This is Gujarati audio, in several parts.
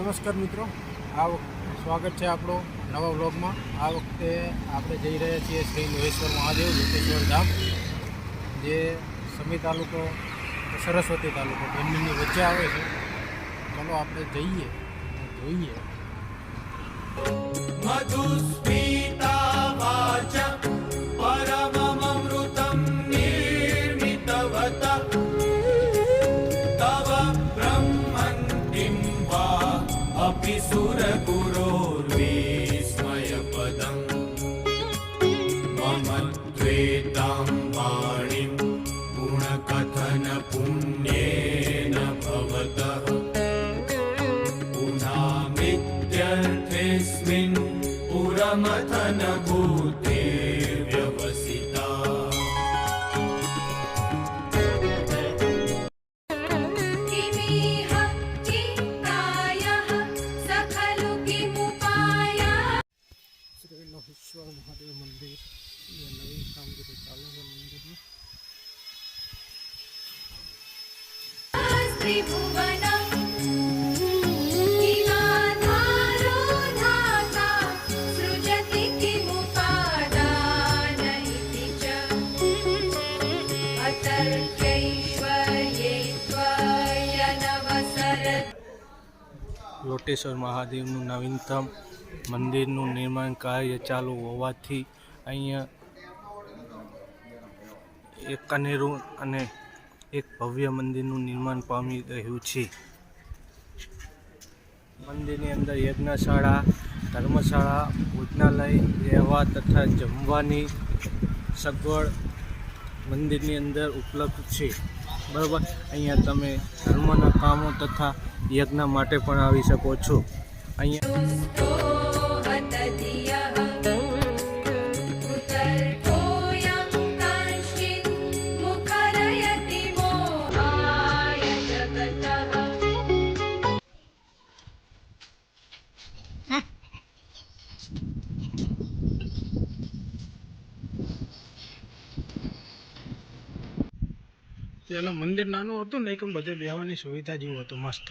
નમસ્કાર મિત્રો. આ સ્વાગત છે આપણો નવા વ્લોગમાં. આ વખતે આપણે જઈ રહ્યા છીએ શ્રી મહેશ્વર મહાદેવ લોકેશ્વર ધામ, જે સમી તાલુકો સરસ્વતી તાલુકો, બંનેની વચ્ચે આવે છે. ચલો આપણે જઈએ જોઈએ. મધુસ્મિતા પરમમૃતમ નિર્મિતવતા त्वेतां वाणीं गुणकथनपुण्येन भवतः। पुनामित्यर्थेऽस्मिन् पुरमथनभूतेर्व्यवसिता લોટેશ્વર મહાદેવનું નવીનતમ મંદિરનું નિર્માણ કાર્ય ચાલુ હોવાથી અહીંયા એક કનેરું અને એક ભવ્ય મંદિરનું નિર્માણ પામી રહ્યું છે. મંદિરની અંદર યજ્ઞશાળા, ધર્મશાળા, ભોજનાલય, રહેવા તથા જમવાની સગવડ મંદિરની અંદર ઉપલબ્ધ છે. બરાબર? અહીંયા તમે ધર્મના કામો તથા યજ્ઞ માટે પણ આવી શકો છો. અહીંયા પેલા મંદિર નાનું હતું ને એકમ બધે બેહવાની સુવિધા જેવું હતું મસ્ત.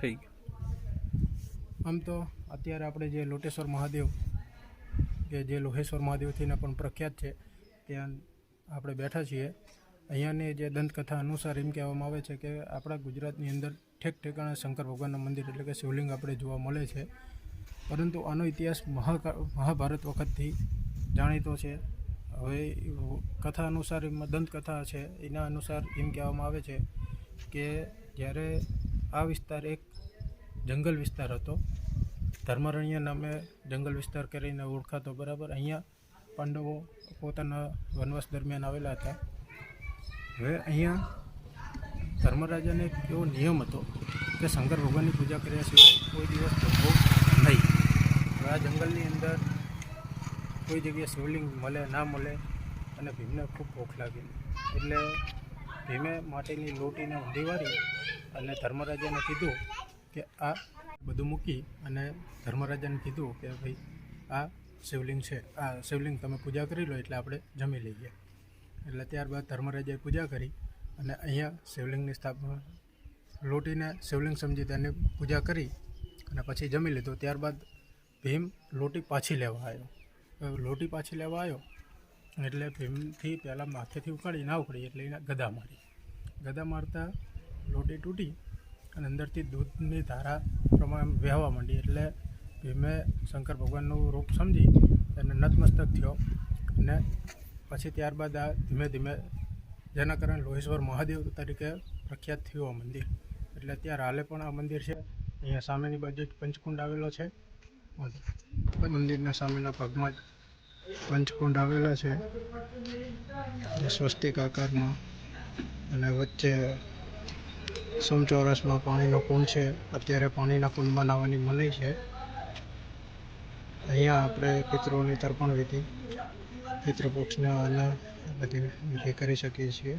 થઈ ગયું. આમ તો અત્યારે આપણે જે લોટેશ્વર મહાદેવ કે જે લોહેશ્વર મહાદેવથીને પણ પ્રખ્યાત છે ત્યાં આપણે બેઠા છીએ. અહીંયાની જે દંતકથા અનુસાર એમ કહેવામાં આવે છે કે આપણા ગુજરાતની અંદર ઠેક ઠેકાણે શંકર ભગવાનના મંદિર એટલે કે શિવલિંગ આપણે જોવા મળે છે. પરંતુ આનો ઇતિહાસ મહા મહાભારત વખતથી જાણીતો છે. હવે કથા અનુસાર એમાં દંતકથા છે, એના અનુસાર એમ કહેવામાં આવે છે કે જ્યારે આ વિસ્તાર એક જંગલ વિસ્તાર હતો, ધર્મરણ્ય નામે જંગલ વિસ્તાર કરીને ઓળખાતો, બરાબર? અહીંયા પાંડવો પોતાના વનવાસ દરમિયાન આવેલા હતા. હવે અહીંયા ધર્મરાજાને એક એવો નિયમ હતો કે શંકર ભગવાનની પૂજા કર્યા સિવાય કોઈ દિવસ જમવો નહીં હવે આ જંગલની અંદર કોઈ જગ્યાએ શિવલિંગ મળે, ના મળે અને ભીમને ખૂબ ભૂખ લાગી. એટલે ભીમે માટેની લોટીને ઊંધી વાળી અને ધર્મરાજાને કીધું કે આ બધું મૂકી અને ધર્મરાજાને કીધું કે ભાઈ, આ શિવલિંગ છે. આ શિવલિંગ તમે પૂજા કરી લો એટલે આપણે જમી લઈએ. એટલે ત્યારબાદ ધર્મરાજાએ પૂજા કરી અને અહીંયા શિવલિંગની સ્થાપના લોટીને શિવલિંગ સમજી તેની પૂજા કરી અને પછી જમી લીધું. ત્યારબાદ ભીમ લોટી પાછી લેવા આવ્યો. લોટી પાછી લેવા આવ્યો એટલે ભીમથી પહેલાં માથેથી ઉકાળી ના ઉકળી એટલે એને ગદા મારી. ગદા મારતા લોટી તૂટી અને અંદરથી દૂધની ધારા પ્રમાણે વહેવા માંડી. એટલે ભીમે શંકર ભગવાનનું રૂપ સમજી એને નતમસ્તક થયો અને પછી ત્યારબાદ આ ધીમે ધીમે જેના કારણે લોહેશ્વર મહાદેવ તરીકે પ્રખ્યાત થયું આ મંદિર. એટલે અત્યારે હાલે પણ આ મંદિર છે. અહીંયા સામેની બાજુ જ પંચકુંડ આવેલો છે. મંદિરના સામેના ભાગમાં જ પંચકુંડ આવેલા છે. જે સ્વસ્તિક આકારમાં અને વચ્ચે સમચોરસમાં પાણીનો કુંડ છે. અત્યારે પાણીના કુંડમાં બનાવવાની મનાઈ છે. અહીંયા આપણે પિતૃની તર્પણ વિધિ પિતૃપક્ષને અને બધી વિધિ કરી શકીએ છીએ.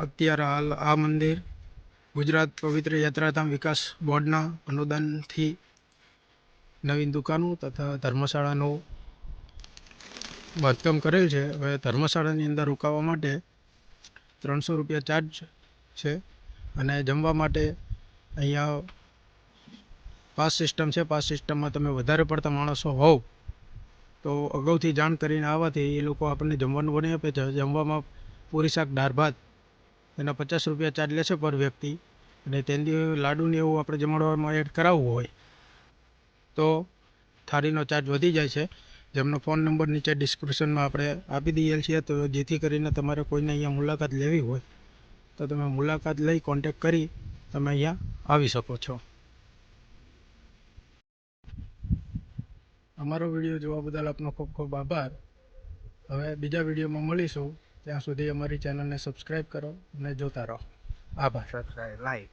અત્યારે હાલ આ મંદિર ગુજરાત પવિત્ર યાત્રાધામ વિકાસ બોર્ડના અનુદાનથી નવીન દુકાનો તથા ધર્મશાળાનું બાંધકામ કરેલ છે. હવે ધર્મશાળાની અંદર રોકાવા માટે ત્રણસો રૂપિયા ચાર્જ છે અને જમવા માટે અહીંયા પાસ સિસ્ટમ છે. પાસ સિસ્ટમમાં તમે વધારે પડતા માણસો હોવ તો અગાઉથી જાણ કરીને આવવાથી એ લોકો આપણને જમવાનું બનાવી આપે છે. જમવામાં પૂરી શાક, દાળ, ભાત, એના પચાસ રૂપિયા ચાર્જ લેશે પર વ્યક્તિ. અને તેની લાડુને એવું આપણે જમાડવામાં એડ કરાવવું હોય તો થાળીનો ચાર્જ વધી જાય છે. જેમનો ફોન નંબર નીચે ડિસ્ક્રિપ્શનમાં આપણે આપી દઈએ છીએ, તો જેથી કરીને તમારે કોઈને અહીંયા મુલાકાત લેવી હોય તો તમે મુલાકાત લઈ કોન્ટેક કરી તમે અહીંયા આવી શકો છો. અમારો વીડિયો જોવા બદલ આપનો ખૂબ ખૂબ આભાર. હવે બીજા વિડીયોમાં મળીશું. ત્યાં સુધી અમારી ચેનલને સબસ્ક્રાઈબ કરો અને જોતા રહો. આભાર. લાઈવ